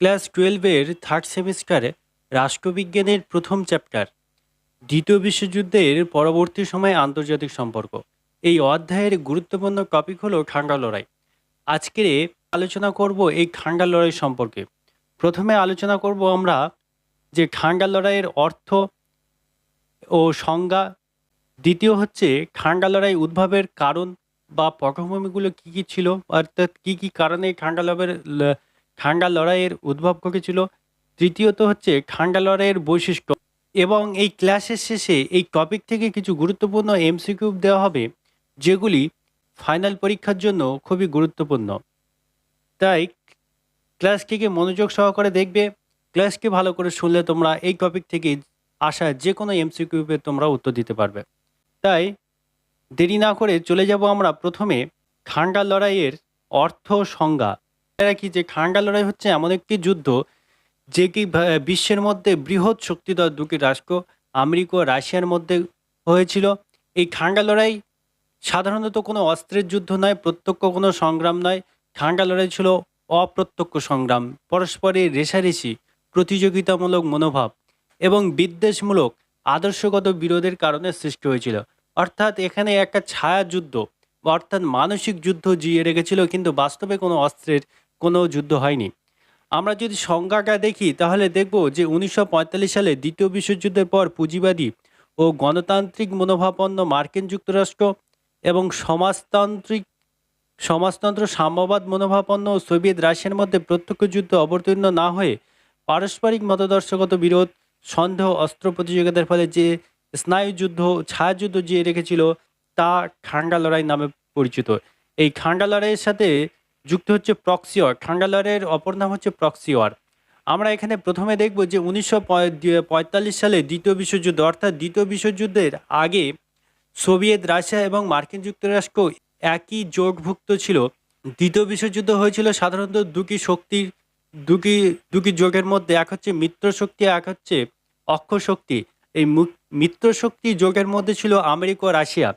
Class টুয়েলভের third সেমিস্টারে রাষ্ট্রবিজ্ঞানের প্রথম চ্যাপ্টার, দ্বিতীয় বিশ্বযুদ্ধের পরবর্তী সময়ে আন্তর্জাতিক সম্পর্ক। এই অধ্যায়ের গুরুত্বপূর্ণ টপিক হলো ঠান্ডা লড়াই। আজকে আলোচনা করব এই খাঙ্গা লড়াই সম্পর্কে। প্রথমে আলোচনা করব আমরা যে ঠান্ডা লড়াইয়ের অর্থ ও সংজ্ঞা, দ্বিতীয় হচ্ছে ঠান্ডা লড়াই উদ্ভবের কারণ বা পটভূমিগুলো কী কী ছিল, অর্থাৎ কী কী কারণে খাঙ্গা লড়াইয়ের খাঙ্গা লড়াইয়ের উদ্ভব ঘটেছিল। তৃতীয়ত হচ্ছে খাঙ্গা লড়াইয়ের বৈশিষ্ট্য এবং এই ক্লাসের শেষে এই টপিক থেকে কিছু গুরুত্বপূর্ণ এমসিকিউ দেওয়া হবে, যেগুলি ফাইনাল পরীক্ষার জন্য খুবই গুরুত্বপূর্ণ। তাই ক্লাসটিকে মনোযোগ সহকারে দেখবে। ক্লাসকে ভালো করে শুনলে তোমরা এই টপিক থেকে আসা যে কোনো এমসিকিউতে তোমরা উত্তর দিতে পারবে। তাই দেরি না করে চলে যাব আমরা প্রথমে খাঙ্গা লড়াইয়ের অর্থ সংজ্ঞা। কি যে খাঙ্গা লড়াই হচ্ছে এমন একটি যুদ্ধ যে কি বিশ্বের মধ্যে বৃহৎ শক্তিধর দুটি রাষ্ট্র, আমেরিকা ও রাশিয়ার মধ্যে হয়েছিল। এই খাঙ্গা লড়াই সাধারণত কোনো অস্ত্রের যুদ্ধ নয়, প্রত্যক্ষ কোনো সংগ্রাম নয়। খাঙ্গা লড়াই ছিল অপ্রত্যক্ষ সংগ্রাম, পরস্পরের রেশারেশি, প্রতিযোগিতামূলক মনোভাব এবং বিদ্বেষমূলক, আদর্শগত বিরোধের কারণে সৃষ্টি হয়েছিল। অর্থাৎ এখানে একটা ছায়া যুদ্ধ, অর্থাৎ মানসিক যুদ্ধ জিয়ে রেখেছিল, কিন্তু বাস্তবে কোনো অস্ত্রের কোনো যুদ্ধ হয়নি। আমরা যদি সংজ্ঞাটা দেখি, তাহলে দেখব যে উনিশশো পঁয়তাল্লিশ সালে দ্বিতীয় বিশ্বযুদ্ধের পর পুঁজিবাদী ও গণতান্ত্রিক মনোভাবাপন্ন মার্কিন যুক্তরাষ্ট্র এবং সমাজতান্ত্রিক, সমাজতন্ত্র সাম্যবাদ মনোভাবাপন্ন সোভিয়েত রাশিয়ার মধ্যে প্রত্যক্ষ যুদ্ধ অবতীর্ণ না হয়ে পারস্পরিক মতাদর্শগত বিরোধ, সন্দেহ, অস্ত্র প্রতিযোগিতার ফলে যে স্নায়ুযুদ্ধ ছায়াযুদ্ধ জিয়ে রেখেছিল, তা খাঙ্গা লড়াই নামে পরিচিত। এই খাঙ্গা লড়াইয়ের সাথে যুক্ত হচ্ছে প্রক্সিওয়ার খাঙ্গা লড়াইয়ের অপর নাম হচ্ছে প্রক্সিওয়ার আমরা এখানে প্রথমে দেখব যে উনিশশো পঁয়তাল্লিশ সালে দ্বিতীয় বিশ্বযুদ্ধ, অর্থাৎ দ্বিতীয় বিশ্বযুদ্ধের আগে সোভিয়েত রাশিয়া এবং মার্কিন যুক্তরাষ্ট্র একই জোটভুক্ত ছিল। দ্বিতীয় বিশ্বযুদ্ধ হয়েছিল সাধারণত দুটি শক্তির, দুটি দুটি যোগের মধ্যে, এক হচ্ছে মিত্র শক্তি, এক হচ্ছে অক্ষ শক্তি। এই মিত্র শক্তি যোগের মধ্যে ছিল আমেরিকা রাশিয়া।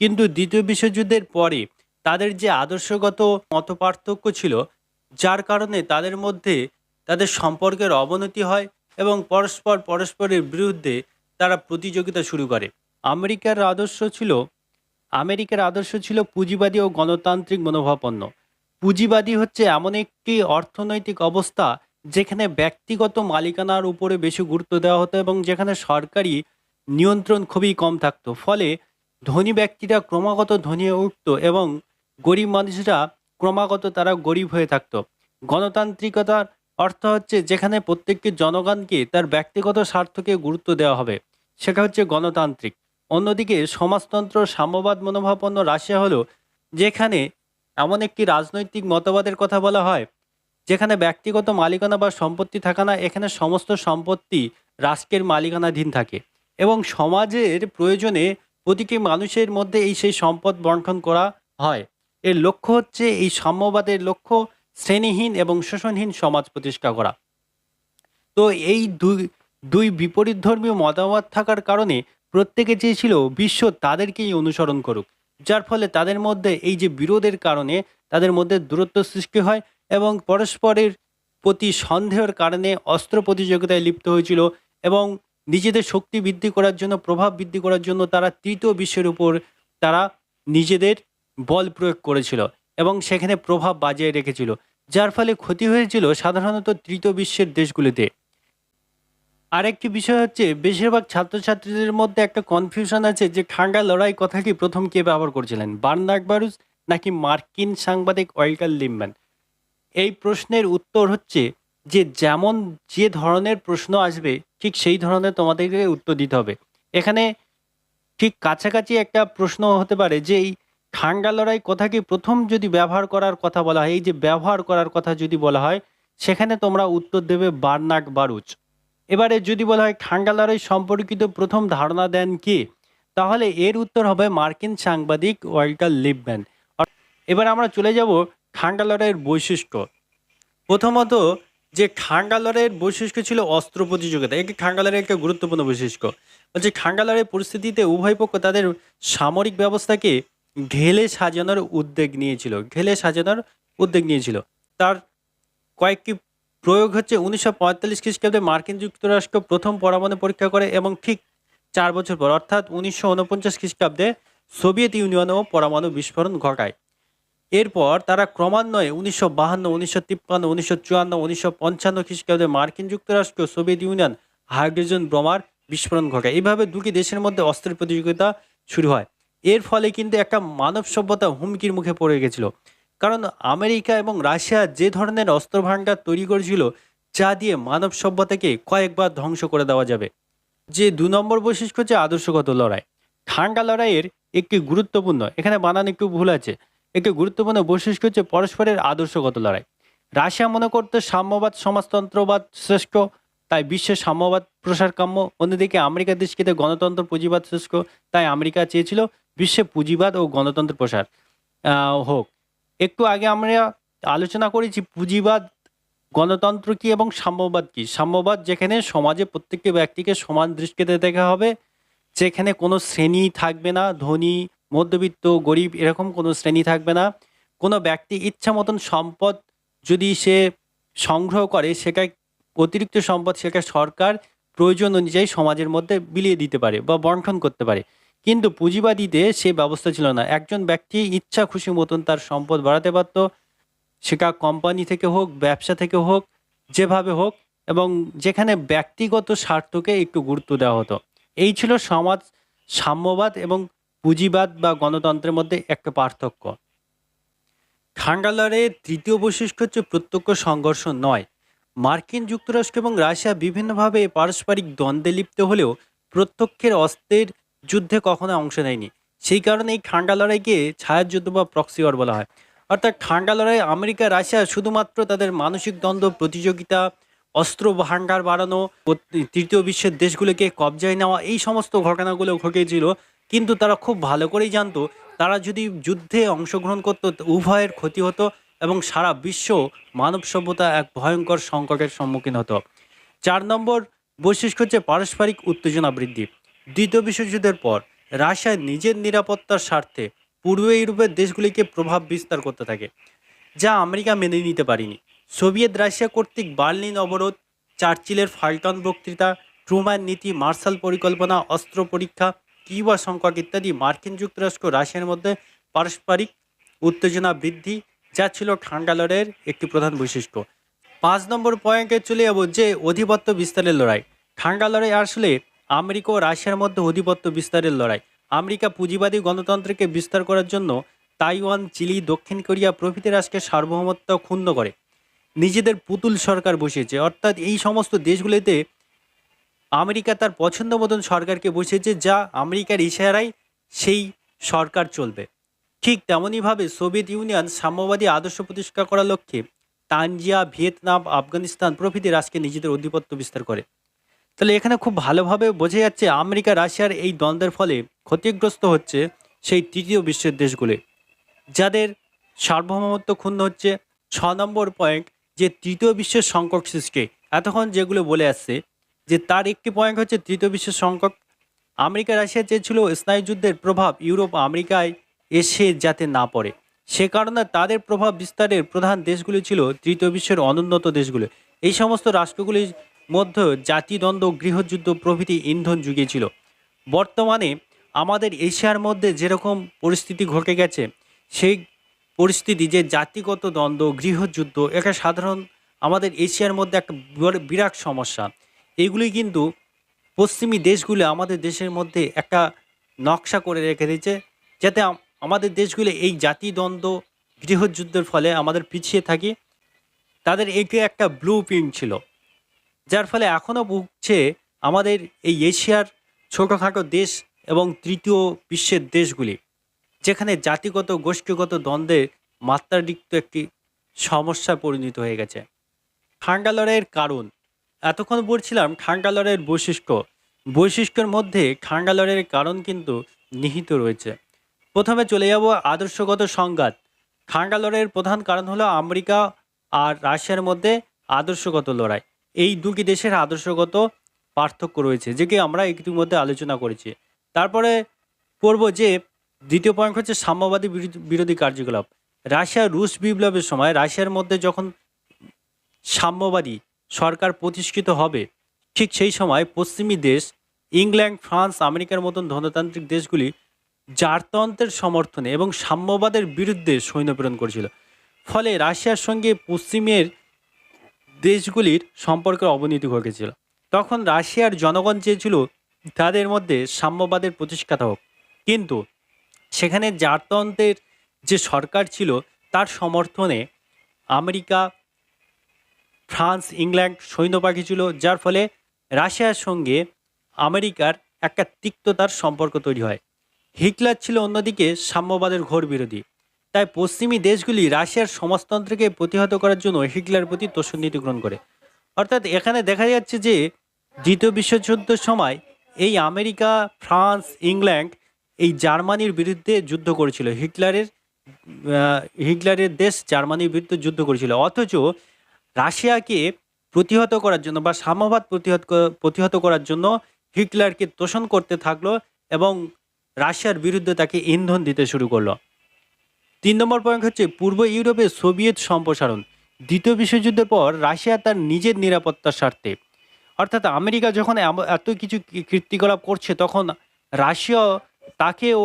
কিন্তু দ্বিতীয় বিশ্বযুদ্ধের পরে তাদের যে আদর্শগত মতপার্থক্য ছিল, যার কারণে তাদের মধ্যে তাদের সম্পর্কের অবনতি হয় এবং পরস্পর পরস্পরের বিরুদ্ধে তারা প্রতিযোগিতা শুরু করে। আমেরিকার আদর্শ ছিল, আমেরিকার আদর্শ ছিল পুঁজিবাদী ও গণতান্ত্রিক মনোভাবপন্ন। পুঁজিবাদী হচ্ছে এমন একটি অর্থনৈতিক অবস্থা যেখানে ব্যক্তিগত মালিকানার উপরে বেশি গুরুত্ব দেওয়া হতো এবং যেখানে সরকারি নিয়ন্ত্রণ খুবই কম থাকতো। ফলে ধনী ব্যক্তিরা ক্রমাগত ধনী উঠতো এবং গরিব মানুষরা ক্রমাগত তারা গরিব হয়ে থাকতো। গণতান্ত্রিকতার অর্থ হচ্ছে যেখানে প্রত্যেকটি জনগণকে তার ব্যক্তিগত স্বার্থকে গুরুত্ব দেওয়া হবে, সেটা হচ্ছে গণতান্ত্রিক। অন্যদিকে সমাজতন্ত্র, সাম্যবাদ, মনোভাবপন্ন রাশিয়া হলো যেখানে এমন একটি রাজনৈতিক মতবাদের কথা বলা হয়, যেখানে ব্যক্তিগত মালিকানা বা সম্পত্তি থাকা না, এখানে সমস্ত সম্পত্তি রাষ্ট্রের মালিকানাধীন থাকে এবং সমাজের প্রয়োজনে প্রতিটি মানুষের মধ্যে এই সেই সম্পদ বন্টন করা হয়। এর লক্ষ্য হচ্ছে এই সাম্যবাদের লক্ষ্য শ্রেণীহীন এবং শোষণহীন সমাজ প্রতিষ্ঠা করা। তো এই দুই দুই বিপরীত ধর্মীয় মতামত থাকার কারণে প্রত্যেকে চেয়েছিল বিশ্ব তাদেরকেই অনুসরণ করুক, যার ফলে তাদের মধ্যে এই যে বিরোধের কারণে তাদের মধ্যে দূরত্ব সৃষ্টি হয় এবং পরস্পরের প্রতি সন্দেহের কারণে অস্ত্র প্রতিযোগিতায় লিপ্ত হয়েছিল এবং নিজেদের শক্তি বৃদ্ধি করার জন্য, প্রভাব বৃদ্ধি করার জন্য তারা তৃতীয় বিশ্বের উপর তারা নিজেদের বল প্রয়োগ করেছিল এবং সেখানে প্রভাব বাজিয়ে রেখেছিল, যার ফলে ক্ষতি হয়েছিল সাধারণত তৃতীয় বিশ্বের দেশগুলিতে। আরেকটি বিষয় হচ্ছে, বেশিরভাগ ছাত্রছাত্রীদের মধ্যে একটা কনফিউশন আছে যে খাঙ্গা লড়াই কথাটি প্রথম কে ব্যবহার করেছিলেন বার্নাক বারুস নাকি মার্কিন সাংবাদিক ওয়েলকার লিমম্যান এই প্রশ্নের উত্তর হচ্ছে যে যেমন যে ধরনের প্রশ্ন আসবে, ঠিক সেই ধরনের তোমাদেরকে উত্তর দিতে হবে। এখানে ঠিক কাছাকাছি একটা প্রশ্ন হতে পারে যে এই খাঙ্গা লড়াই কথাকে প্রথম যদি ব্যবহার করার কথা বলা হয়, এই যে ব্যবহার করার কথা যদি বলা হয়, সেখানে তোমরা উত্তর দেবে বার্নাক বারুচ। এবারে যদি বলা হয় খাঙ্গা লড়াই সম্পর্কিত প্রথম ধারণা দেন কে? তাহলে এর উত্তর হবে মার্কিন সাংবাদিক ওয়াল্টার লিবম্যান এবার আমরা চলে যাব খাঙ্গা লড়াইয়ের বৈশিষ্ট্য। প্রথমত যে খাঙ্গা লড়াইয়ের বৈশিষ্ট্য ছিল অস্ত্র প্রতিযোগিতা, একে খাঙ্গা লড়াইয়ের একটা গুরুত্বপূর্ণ বৈশিষ্ট্য। বলছে খাঙ্গা লড়াইয়ের পরিস্থিতিতে উভয় পক্ষ তাদের সামরিক ব্যবস্থাকে ঘেলে সাজানোর উদ্যোগ নিয়েছিল, ঘেলে সাজানোর উদ্যোগ নিয়েছিল। তার কয়েকটি প্রয়োগ হচ্ছে উনিশশো পঁয়তাল্লিশ খ্রিস্টাব্দে মার্কিন যুক্তরাষ্ট্র প্রথম পরমাণু পরীক্ষা করে এবং ঠিক চার বছর পর, অর্থাৎ উনিশশো উনপঞ্চাশ খ্রিস্টাব্দে সোভিয়েত ইউনিয়নও পরমাণু বিস্ফোরণ ঘটায়। এরপর তারা ক্রমান্বয়ে উনিশশো বাহান্ন, উনিশশো তিপ্পান্ন, উনিশশো চুয়ান্ন, উনিশশো পঞ্চান্ন খ্রিস্টাব্দে মার্কিন যুক্তরাষ্ট্র সোভিয়েত ইউনিয়ন হাইড্রোজেন বোমার বিস্ফোরণ ঘটায়। এইভাবে দুটি দেশের মধ্যে অস্ত্রের প্রতিযোগিতা শুরু হয়। এর ফলে কিন্তু একটা মানব সভ্যতা হুমকির মুখে পড়ে গেছিল। কারণ আমেরিকা এবং রাশিয়া যে ধরনের অস্ত্র ভাণ্ডার তৈরি করেছিল, যা দিয়ে মানব সভ্যতাকে কয়েকবার ধ্বংস করে দেওয়া যাবে। যে দু নম্বর বৈশিষ্ট্য হচ্ছে আদর্শগত লড়াই। ঠান্ডা লড়াইয়ের একটি গুরুত্বপূর্ণ, এখানে বানান একটু ভুল আছে, একটি গুরুত্বপূর্ণ বৈশিষ্ট্য হচ্ছে পরস্পরের আদর্শগত লড়াই। রাশিয়া মনে করতো সাম্যবাদ সমাজতন্ত্রবাদ শ্রেষ্ঠ, তাই বিশ্বে সাম্যবাদ প্রসার কাম্য অন্যদিকে আমেরিকা দেশকে গণতন্ত্র পুঁজিবাদ শ্রেষ্ঠ, তাই আমেরিকা চেয়েছিল বিশ্বে পুঁজিবাদ ও গণতন্ত্র প্রসার। হোক, একটু আগে আমরা আলোচনা করেছি পুঁজিবাদ, গণতন্ত্র কি এবং সাম্যবাদ কি। সাম্যবাদ যেখানে সমাজে প্রত্যেকটি ব্যক্তিকে সমান দৃষ্টিতে দেখা হবে, যেখানে কোনো শ্রেণি থাকবে না, ধনী, মধ্যবিত্ত, গরিব, এরকম কোনো শ্রেণি থাকবে না। কোনো ব্যক্তি ইচ্ছা মতন সম্পদ যদি সে সংগ্রহ করে সেটা অতিরিক্ত সম্পদ সেটা সরকার প্রয়োজন অনুযায়ী সমাজের মধ্যে বিলিয়ে দিতে পারে বা বন্টন করতে পারে। কিন্তু পুঁজিবাদীতে সে ব্যবস্থা ছিল না। একজন ব্যক্তি ইচ্ছা খুশি মতন তার সম্পদ বাড়াতে পারত। সেটা কোম্পানি থেকে হোক, ব্যবসা থেকে হোক, যেভাবে হোক এবং যেখানে ব্যক্তিগত স্বার্থকে একটু গুরুত্ব দেওয়া হতো। এই ছিল সমাজ সাম্যবাদ এবং পুঁজিবাদ বা গণতন্ত্রের মধ্যে একটা পার্থক্য। খাঙ্গালারের তৃতীয় বৈশিষ্ট্য হচ্ছে প্রত্যক্ষ সংঘর্ষ নয়। মার্কিন যুক্তরাষ্ট্র এবং রাশিয়া বিভিন্নভাবে পারস্পরিক দ্বন্দ্বে লিপ্ত হলেও প্রত্যক্ষের অস্ত্রের যুদ্ধে কখনো অংশ নেয়নি। সেই কারণে এই ঠান্ডা লড়াইকে ছায়াযুদ্ধ বা প্রক্সি ওয়ার বলা হয়। অর্থাৎ ঠান্ডা লড়াই আমেরিকা, রাশিয়া শুধুমাত্র তাদের মানসিক দ্বন্দ্ব, প্রতিযোগিতা, অস্ত্র ভাণ্ডার বাড়ানো তৃতীয় বিশ্বের দেশগুলোকে কবজায় নেওয়া এই সমস্ত ঘটনাগুলো ঘটেছিল। কিন্তু তারা খুব ভালো করেই জানতো, তারা যদি যুদ্ধে অংশগ্রহণ করতো উভয়ের ক্ষতি হতো এবং সারা বিশ্ব মানব সভ্যতা এক ভয়ঙ্কর সংকটের সম্মুখীন হতো। চার নম্বর বৈশিষ্ট্য হচ্ছে পারস্পরিক উত্তেজনা বৃদ্ধি। দ্বিতীয় বিশ্বযুদ্ধের পর রাশিয়া নিজের নিরাপত্তার স্বার্থে পূর্ব ইউরোপের দেশগুলিকে প্রভাব বিস্তার করতে থাকে, যা আমেরিকা মেনে নিতে পারেনি। সোভিয়েত রাশিয়া কর্তৃক বার্লিন অবরোধ, চার্চিলের ফাল্টন বক্তৃতা, ট্রুম্যান নীতি, মার্শাল পরিকল্পনা, অস্ত্র পরীক্ষা, কিউবা সংকট ইত্যাদি মার্কিন যুক্তরাষ্ট্র রাশিয়ার মধ্যে পারস্পরিক উত্তেজনা বৃদ্ধি, যা ছিল ঠান্ডা লড়াইয়ের একটি প্রধান বৈশিষ্ট্য। পাঁচ নম্বর পয়েন্টে চলে যাব যে অধিপত্য বিস্তারের লড়াই। ঠান্ডা লড়াই আসলে আমেরিকা ও রাশিয়ার মধ্যে অধিপত্য বিস্তারের লড়াই। আমেরিকা পুঁজিবাদী গণতন্ত্রকে বিস্তার করার জন্য তাইওয়ান, চিলি, দক্ষিণ কোরিয়া প্রভৃতি রাষ্ট্রের সার্বভৌমত্ব ক্ষুণ্ণ করে। নিজেদের পুতুল সরকার বসিয়েছে। অর্থাৎ এই সমস্ত দেশগুলিতে আমেরিকা তার পছন্দ মতন সরকারকে বসিয়েছে, যা আমেরিকার ইশারায় সেই সরকার চলবে। ঠিক তেমনইভাবে সোভিয়েত ইউনিয়ন সাম্যবাদী আদর্শ প্রতিষ্ঠা করার লক্ষ্যে তানজিয়া, ভিয়েতনাম, আফগানিস্তান প্রভৃতি রাষ্ট্রকে নিজেদের আধিপত্য বিস্তার করে। তাহলে এখানে খুব ভালোভাবে বোঝা যাচ্ছে আমেরিকা, রাশিয়ার এই দ্বন্দ্বের ফলে ক্ষতিগ্রস্ত হচ্ছে সেই তৃতীয় বিশ্বের দেশগুলি, যাদের সার্বভৌমত্ব ক্ষুণ্ণ হচ্ছে। ছ নম্বর পয়েন্ট যে তৃতীয় বিশ্বের সংকট সৃষ্টি এতক্ষণ যেগুলো বলে আসছে যে তার একটি পয়েন্ট হচ্ছে তৃতীয় বিশ্বের সংকট আমেরিকা, রাশিয়া চেয়েছিল স্নায়ুযুদ্ধের প্রভাব ইউরোপ, আমেরিকায় এসে যাতে না পড়ে, সে কারণে তাদের প্রভাব বিস্তারের প্রধান দেশগুলি ছিল তৃতীয় বিশ্বের অনুন্নত দেশগুলো। এই সমস্ত রাষ্ট্রগুলির মধ্যে জাতিদ্বন্দ্ব গৃহযুদ্ধ প্রভৃতি ইন্ধন জুগিয়েছিল বর্তমানে আমাদের এশিয়ার মধ্যে যেরকম পরিস্থিতি ঘটে গেছে, সেই পরিস্থিতি যে জাতিগত দ্বন্দ্ব, গৃহযুদ্ধ এটা সাধারণ আমাদের এশিয়ার মধ্যে একটা বিরাট সমস্যা। এগুলি কিন্তু পশ্চিমী দেশগুলো আমাদের দেশের মধ্যে একটা নকশা করে রেখে দিয়েছে, যাতে আমাদের দেশগুলো এই জাতিদ্বন্দ্ব, গৃহযুদ্ধের ফলে আমাদের পিছিয়ে থাকি। তাদের এটি একটা ব্লু প্রিন্ট ছিল। যার ফলে এখনও ভুগছে আমাদের এই এশিয়ার ছোটোখাটো দেশ এবং তৃতীয় বিশ্বের দেশগুলি, যেখানে জাতিগত, গোষ্ঠীগত দ্বন্দ্বের মাত্রাতিরিক্ত একটি সমস্যায় পরিণত হয়ে গেছে। ঠান্ডা লড়াইয়ের কারণ। এতক্ষণ বলছিলাম ঠান্ডা লড়াইয়ের বৈশিষ্ট্য। বৈশিষ্ট্যের মধ্যে ঠান্ডা লড়াইয়ের কারণ কিন্তু নিহিত রয়েছে। প্রথমে চলে যাব আদর্শগত সংঘাত। ঠান্ডা লড়াইয়ের প্রধান কারণ হলো আমেরিকা আর রাশিয়ার মধ্যে আদর্শগত লড়াই। এই দুটি দেশের আদর্শগত পার্থক্য রয়েছে, যেটি আমরা ইতিমধ্যে আলোচনা করেছি। তারপরে পড়ব যে, দ্বিতীয় পয়েন্ট হচ্ছে সাম্যবাদী বিরোধী- কার্যকলাপ। রাশিয়া রুশ বিপ্লবের সময় রাশিয়ার মধ্যে যখন সাম্যবাদী সরকার প্রতিষ্ঠিত হবে, ঠিক সেই সময় পশ্চিমী দেশ, ইংল্যান্ড, ফ্রান্স, আমেরিকার মতন ধনতান্ত্রিক দেশগুলি জারতন্ত্রের সমর্থনে এবং সাম্যবাদের বিরুদ্ধে সৈন্য প্রেরণ করেছিল। ফলে রাশিয়ার সঙ্গে পশ্চিমের দেশগুলির সম্পর্কের অবনতি ঘটেছিল। তখন রাশিয়ার জনগণ চেয়েছিল তাদের মধ্যে সাম্যবাদের প্রতিষ্ঠাতা হোক। কিন্তু সেখানে জারতন্ত্রের যে সরকার ছিল, তার সমর্থনে আমেরিকা, ফ্রান্স, ইংল্যান্ড সৈন্য পাঠিয়েছিল যার ফলে রাশিয়ার সঙ্গে আমেরিকার একটা তিক্ততার সম্পর্ক তৈরি হয়। হিটলার ছিল অন্যদিকে সাম্যবাদের ঘোর বিরোধী। তাই পশ্চিমী দেশগুলি রাশিয়ার সমাজতন্ত্রকে প্রতিহত করার জন্য হিটলার প্রতি তোষণ নীতি গ্রহণ করে। অর্থাৎ এখানে দেখা যাচ্ছে যে দ্বিতীয় বিশ্বযুদ্ধের সময় এই আমেরিকা, ফ্রান্স, ইংল্যান্ড এই জার্মানির বিরুদ্ধে যুদ্ধ করেছিল। হিটলারের হিটলারের দেশ জার্মানির বিরুদ্ধে যুদ্ধ করেছিল। অথচ রাশিয়াকে প্রতিহত করার জন্য বা সাম্যবাদ প্রতিহত প্রতিহত করার জন্য হিটলারকে তোষণ করতে থাকল এবং রাশিয়ার বিরুদ্ধে তাকে ইন্ধন দিতে শুরু করল। তিন নম্বর পয়েন্ট হচ্ছে, পূর্ব ইউরোপে সোভিয়েত সম্প্রসারণ, দ্বিতীয় বিশ্বযুদ্ধের পর রাশিয়া তার নিজের নিরাপত্তার স্বার্থে। অর্থাৎ আমেরিকা যখন এত কিছু কীর্তিকলাপ করছে, তখন রাশিয়া তাকেও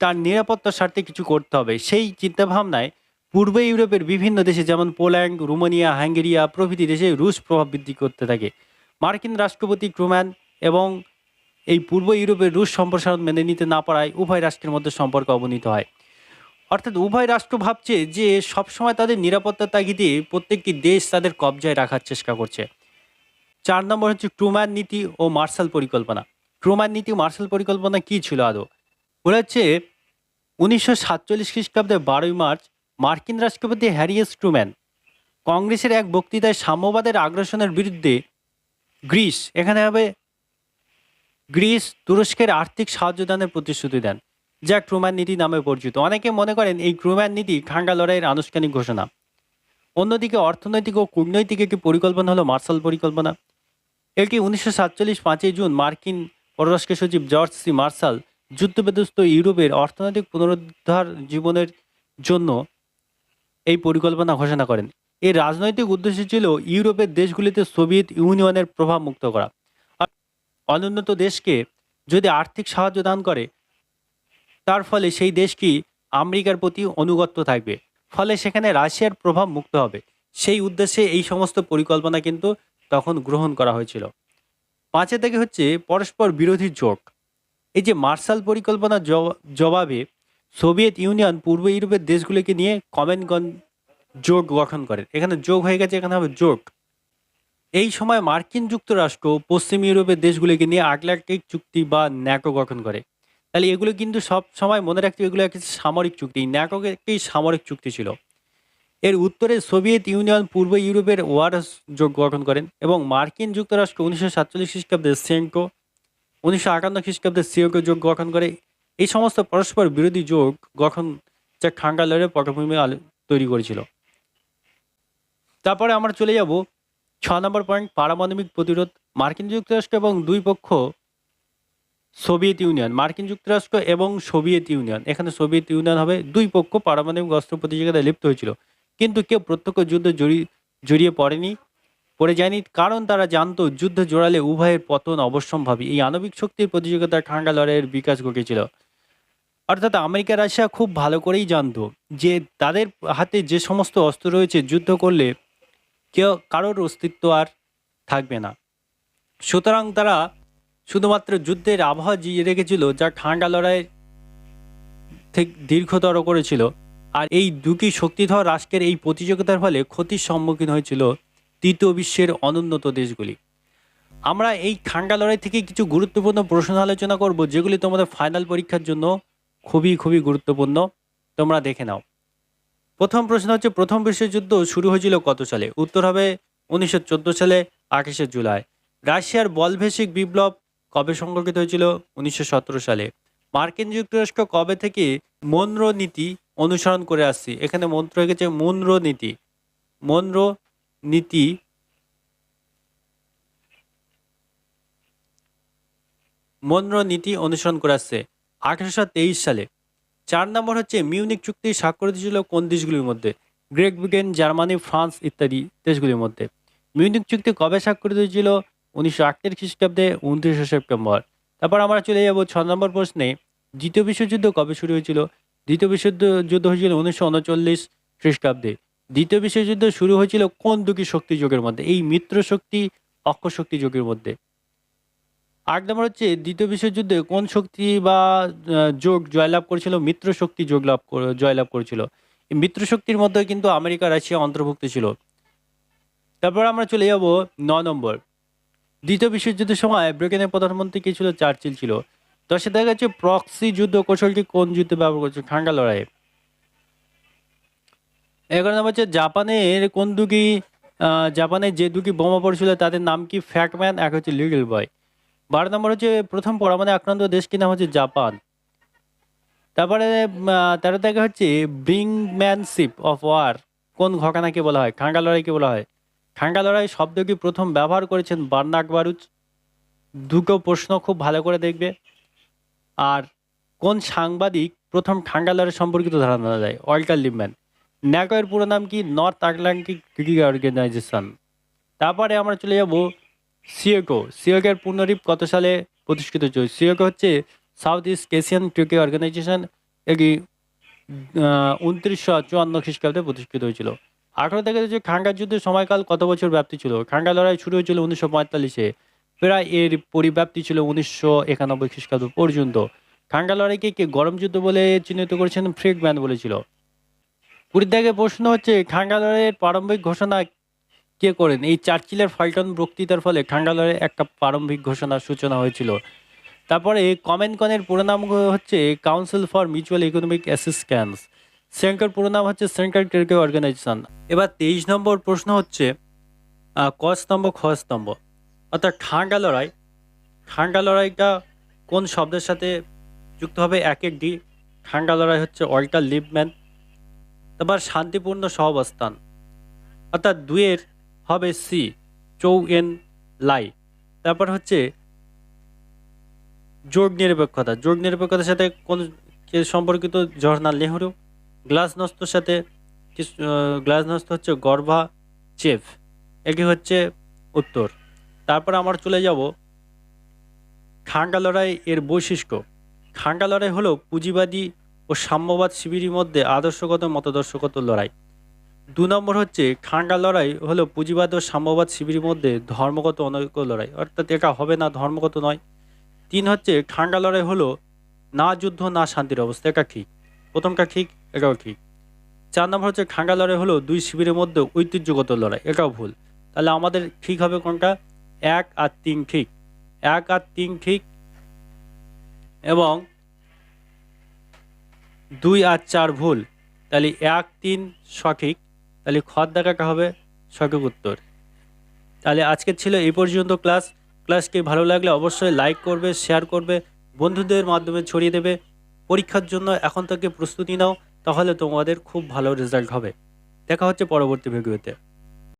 তার নিরাপত্তার স্বার্থে কিছু করতে হবে। সেই চিন্তাভাবনায় পূর্ব ইউরোপের বিভিন্ন দেশে, যেমন পোল্যান্ড, রোমানিয়া, হাঙ্গেরিয়া প্রভৃতি দেশে রুশ প্রভাব বৃদ্ধি করতে থাকে। মার্কিন রাষ্ট্রপতি ট্রুম্যান এবং এই পূর্ব ইউরোপের রুশ সম্প্রসারণ মেনে নিতে না পারায় উভয় রাষ্ট্রের মধ্যে সম্পর্ক অবনীত হয়। অর্থাৎ উভয় রাষ্ট্র ভাবছে যে সবসময় তাদের নিরাপত্তার তাগিদে প্রত্যেকটি দেশ তাদের কবজায় রাখার চেষ্টা করছে। চার নম্বর হচ্ছে ট্রুম্যান নীতি ও মার্শাল পরিকল্পনা। ট্রুম্যান নীতি মার্শাল পরিকল্পনা কী ছিল আদৌ? ওরা হচ্ছে, উনিশশো সাতচল্লিশ খ্রিস্টাব্দে বারোই মার্চ মার্কিন রাষ্ট্রপতি হ্যারিয়েস ট্রুম্যান কংগ্রেসের এক বক্তৃতায় সাম্যবাদের আগ্রাসনের বিরুদ্ধে গ্রিস, এখানে হবে, গ্রিস তুরস্কের আর্থিক সাহায্য দানের প্রতিশ্রুতি দেন। যা ক্রুম্যান নীতি নামে পরিচিত। অনেকে মনে করেন এই ক্রুম্যান নীতি খাঙ্গা লড়াইয়ের আনুষ্ঠানিক ঘোষণা। অন্যদিকে অর্থনৈতিক ও কূটনৈতিক একটি পরিকল্পনা হলো মার্শাল পরিকল্পনা। এটি উনিশশো সাতচল্লিশ পাঁচই জুন মার্কিন পররাষ্ট্র সচিব জর্জ সি মার্শাল যুদ্ধবিধ্বস্ত ইউরোপের অর্থনৈতিক পুনরুদ্ধার জীবনের জন্য এই পরিকল্পনা ঘোষণা করেন। এর রাজনৈতিক উদ্দেশ্য ছিল ইউরোপের দেশগুলিতে সোভিয়েত ইউনিয়নের প্রভাব মুক্ত করা অনুন্নত দেশকে যদি আর্থিক সাহায্য দান করে তার ফলে সেই দেশটি আমেরিকার প্রতি অনুগত্য থাকবে? ফলে সেখানে রাশিয়ার প্রভাব মুক্ত হবে। সেই উদ্দেশ্যে এই সমস্ত পরিকল্পনা কিন্তু তখন গ্রহণ করা হয়েছিল। পাঁচে থেকে হচ্ছে পরস্পর বিরোধী জোট এই যে মার্শাল পরিকল্পনার জবাবে সোভিয়েত ইউনিয়ন পূর্ব ইউরোপের দেশগুলিকে নিয়ে কমেনগন জোট গঠন করে। এখানে যোগ হয়ে গেছে, এখানে হবে জোট এই সময় মার্কিন যুক্তরাষ্ট্র পশ্চিম ইউরোপের দেশগুলিকে নিয়ে আটলান্টিক চুক্তি বা ন্যাটো গঠন করে। তাহলে এগুলো কিন্তু সব সময় মনে রাখতে এগুলো একটি সামরিক চুক্তি। ন্যাটো একটি সামরিক চুক্তি ছিল। এর উত্তরে সোভিয়েত ইউনিয়ন পূর্ব ইউরোপের ওয়ারস জোট গঠন করেন এবং মার্কিন যুক্তরাষ্ট্র উনিশশো সাতচল্লিশ খ্রিস্টাব্দে সেন্টো উনিশশো আটান্ন খ্রিস্টাব্দে সিওকে যোগ গঠন করে। এই সমস্ত পরস্পর বিরোধী যোগ গঠন যা খাঙ্গালের পটভূমি তৈরি করেছিল। তারপরে আমরা চলে যাব ছ নম্বর পয়েন্ট পারমাণবিক প্রতিরোধ। মার্কিন যুক্তরাষ্ট্র এবং দুই পক্ষ সোভিয়েত ইউনিয়ন, মার্কিন যুক্তরাষ্ট্র এবং সোভিয়েত ইউনিয়ন। এখানে সোভিয়েত ইউনিয়ন হবে, দুই পক্ষ পারমাণবিক অস্ত্র প্রতিযোগিতায় লিপ্ত হয়েছিল। কিন্তু কেউ প্রত্যক্ষ যুদ্ধে জড়িয়ে পড়েনি, পড়ে যায়নি। কারণ তারা জানতো, যুদ্ধ জোড়ালে উভয়ের পতন অবশ্যম্ভাবী। এই আণবিক শক্তির প্রতিযোগিতার ঠান্ডা লড়াইয়ের বিকাশ ঘটেছিল। অর্থাৎ আমেরিকা, রাশিয়া খুব ভালো করেই জানতো যে তাদের হাতে যে সমস্ত অস্ত্র রয়েছে, যুদ্ধ করলে কেউ, কারোর অস্তিত্ব আর থাকবে না। সুতরাং তারা শুধুমাত্র যুদ্ধের আবহাওয়া জিয়ে রেখেছিল, যা ঠান্ডা লড়াই থেকে দীর্ঘতর করেছিল। আর এই দুটি শক্তিধর রাষ্ট্রের এই প্রতিযোগিতার ফলে ক্ষতির সম্মুখীন হয়েছিল তৃতীয় বিশ্বের অনুন্নত দেশগুলি। আমরা এই ঠান্ডা লড়াই থেকে কিছু গুরুত্বপূর্ণ প্রশ্ন আলোচনা করব, যেগুলি তোমাদের ফাইনাল পরীক্ষার জন্য খুবই খুবই গুরুত্বপূর্ণ। তোমরা দেখে নাও। প্রথম প্রশ্ন হচ্ছে, প্রথম বিশ্বযুদ্ধ শুরু হয়েছিল কত সালে? উত্তর হবে উনিশশো চোদ্দ সালে, আঠাশে জুলাই। রাশিয়ার বলভেসিক বিপ্লব কবে সংগঠিত হয়েছিল? উনিশশো সতেরো সালে। মার্কিন যুক্তরাষ্ট্র কবে থেকে মনরো নীতি অনুসরণ করে আসছে? এখানে মন্ত্র হয়ে গেছে মনরো নীতি। মনরো নীতি মনরো নীতি অনুসরণ করে আসছে আঠারোশো তেইশ সালে। চার নম্বর হচ্ছে মিউনিক চুক্তি স্বাক্ষরিত ছিল কোন দেশগুলির মধ্যে? গ্রেট ব্রিটেন, জার্মানি, ফ্রান্স ইত্যাদি দেশগুলির মধ্যে। মিউনিক চুক্তি কবে স্বাক্ষরিত হয়েছিল? উনিশশো আটত্রিশ খ্রিস্টাব্দে উনত্রিশে সেপ্টেম্বর। তারপর আমরা চলে যাব ছ নম্বর প্রশ্নে। দ্বিতীয় বিশ্বযুদ্ধ কবে শুরু হয়েছিল? দ্বিতীয় বিশ্বযুদ্ধ যুদ্ধ হয়েছিল উনিশশো উনচল্লিশ খ্রিস্টাব্দে। দ্বিতীয় বিশ্বযুদ্ধ শুরু হয়েছিল কোন দুটি শক্তি যুগের মধ্যে? এই মিত্র শক্তি, অক্ষ শক্তি যুগের মধ্যে। আট নম্বর হচ্ছে, দ্বিতীয় বিশ্বযুদ্ধে কোন শক্তি বা যোগ জয়লাভ করেছিল? মিত্র শক্তি যোগ লাভ জয়লাভ করেছিল। মিত্র শক্তির মধ্যে কিন্তু আমেরিকা, রাশিয়া অন্তর্ভুক্ত ছিল। তারপর আমরা চলে যাব ন নম্বর। দ্বিতীয় বিশ্বযুদ্ধের সময় ব্রিটেনের প্রধানমন্ত্রী কে ছিল চার্চিল ছিল। দশে দেখা যাচ্ছে প্রক্সি যুদ্ধ কৌশলটি কোন যুদ্ধে ব্যবহার করছে? ঠান্ডা লড়াইয়ে। এগারো নম্বর হচ্ছে জাপানের কোন আহ, জাপানের যে দুটি বোমা পড়েছিল তাদের নাম কি ফ্যাকম্যান এক হচ্ছে লিটল বয়। বারো নম্বর হচ্ছে প্রথম পরমাণু আক্রান্ত দেশ কি নাম হচ্ছে জাপান। তারপরে তেরো থেকে হচ্ছে ব্রিংম্যানশিপ অফ ওয়ার। কোন ঘটনাকে বলা হয়? খাঙ্গা লড়াইকে বলা হয়। খাঙ্গা লড়াই শব্দটি প্রথম ব্যবহার করেছেন বার্নাক বারুচ দুটো প্রশ্ন খুব ভালো করে দেখবে। আর কোন সাংবাদিক প্রথম খাঙ্গা লড়াই সম্পর্কিত ধারণা দেয়? Walter Lippmann. ন্যাকয়ের পুরো নাম কি? North Atlantic cricket organisation. তারপরে আমরা চলে যাব সিওকো সিওকের পুনরীপ কত সালে প্রতিষ্ঠিত হয়েছিল? সিওকো হচ্ছে south east Asian cricket organisation, এটি উনত্রিশশো চুয়ান্ন খ্রিস্টাব্দে প্রতিষ্ঠিত হয়েছিল। আঠারো থেকে যে খাঙ্গা যুদ্ধের সময়কাল কত বছর ব্যাপ্তি ছিল? খাঙ্গা লড়াই শুরু হয়েছিল উনিশশো পঁয়তাল্লিশে। প্রায় এর পরিব্যাপ্তি ছিল উনিশশো একানব্বই খ্রিস্টাব্দ পর্যন্ত। খাঙ্গা লড়াইকে কে গরম যুদ্ধ বলে চিহ্নিত করেছেন ফ্রিকম্যান বলেছিল। কুড়ি থেকে প্রশ্ন হচ্ছে, খাঙ্গা লড়াইয়ের প্রারম্ভিক ঘোষণা কে করেন? এই চার্চিলের ফাল্টন বক্তৃতার ফলে খাঙ্গা লড়াইয়ের একটা প্রারম্ভিক ঘোষণার সূচনা হয়েছিল। তারপরে কমেনকনের পুরো নাম হচ্ছে, council for mutual economic assistance. Centre পুরো নাম হচ্ছে সেন্ট্রাল ক্রিকেট অর্গানাইজেশন। এবার তেইশ নম্বর প্রশ্ন হচ্ছে ক স্তম্ভ, খ স্তম্ভ? অর্থাৎ খাঙ্গা লড়াই খাঙ্গা লড়াইটা কোন শব্দের সাথে যুক্ত হবে? এক এক, ডি। খাঙ্গা লড়াই হচ্ছে অল্টার লিভম্যান তারপর শান্তিপূর্ণ সহাবস্থান। অর্থাৎ দুয়ের হবে সি, চৌ এন লাই। তারপর হচ্ছে যোগ নিরপেক্ষতা। যোগ নিরপেক্ষতার সাথে কোন সম্পর্কিত জওহরলাল নেহরু গ্লাসনস্তর সাথে কিস- আহ, গ্লাসনস্ত হচ্ছে গর্ভা চেফ এটি হচ্ছে উত্তর। তারপর আমরা চলে যাব খাঙ্গা লড়াই এর বৈশিষ্ট্য। খাঙ্গা লড়াই হলো পুঁজিবাদী ও সাম্যবাদ শিবিরের মধ্যে আদর্শগত মতাদর্শগত লড়াই। দু নম্বর হচ্ছে খাঙ্গা লড়াই হলো পুঁজিবাদ ও সাম্যবাদ শিবিরের মধ্যে ধর্মগত অনৈক্য লড়াই। অর্থাৎ এটা হবে না ধর্মগত নয়। তিন হচ্ছে খাঙ্গা লড়াই হলো না যুদ্ধ না শান্তির অবস্থা। এটা ঠিক প্রথমটা ঠিক এটাও ঠিক। চার নম্বর হচ্ছে খাঙ্গা লড়াই হলো দুই শিবিরের মধ্যে ঐতিহ্যগত লড়াই এটাও ভুল। তাহলে আমাদের ঠিক হবে কোনটা? এক আর তিন ঠিক। এক আর তিন ঠিক এবং দুই আর চার ভুল। তাহলে এক তিন সঠিক। তাহলে খত দেখাটা হবে? সঠিক উত্তর। তাহলে আজকে ছিল এই পর্যন্ত ক্লাস। ক্লাসকে ভালো লাগলে অবশ্যই লাইক করবে, শেয়ার করবে, বন্ধুদের মাধ্যমে ছড়িয়ে দেবে। পরীক্ষার জন্য এখন থেকে প্রস্তুতি নাও, তাহলে তোমাদের খুব ভালো রেজাল্ট হবে। দেখা হচ্ছে পরবর্তী ভিডিওতে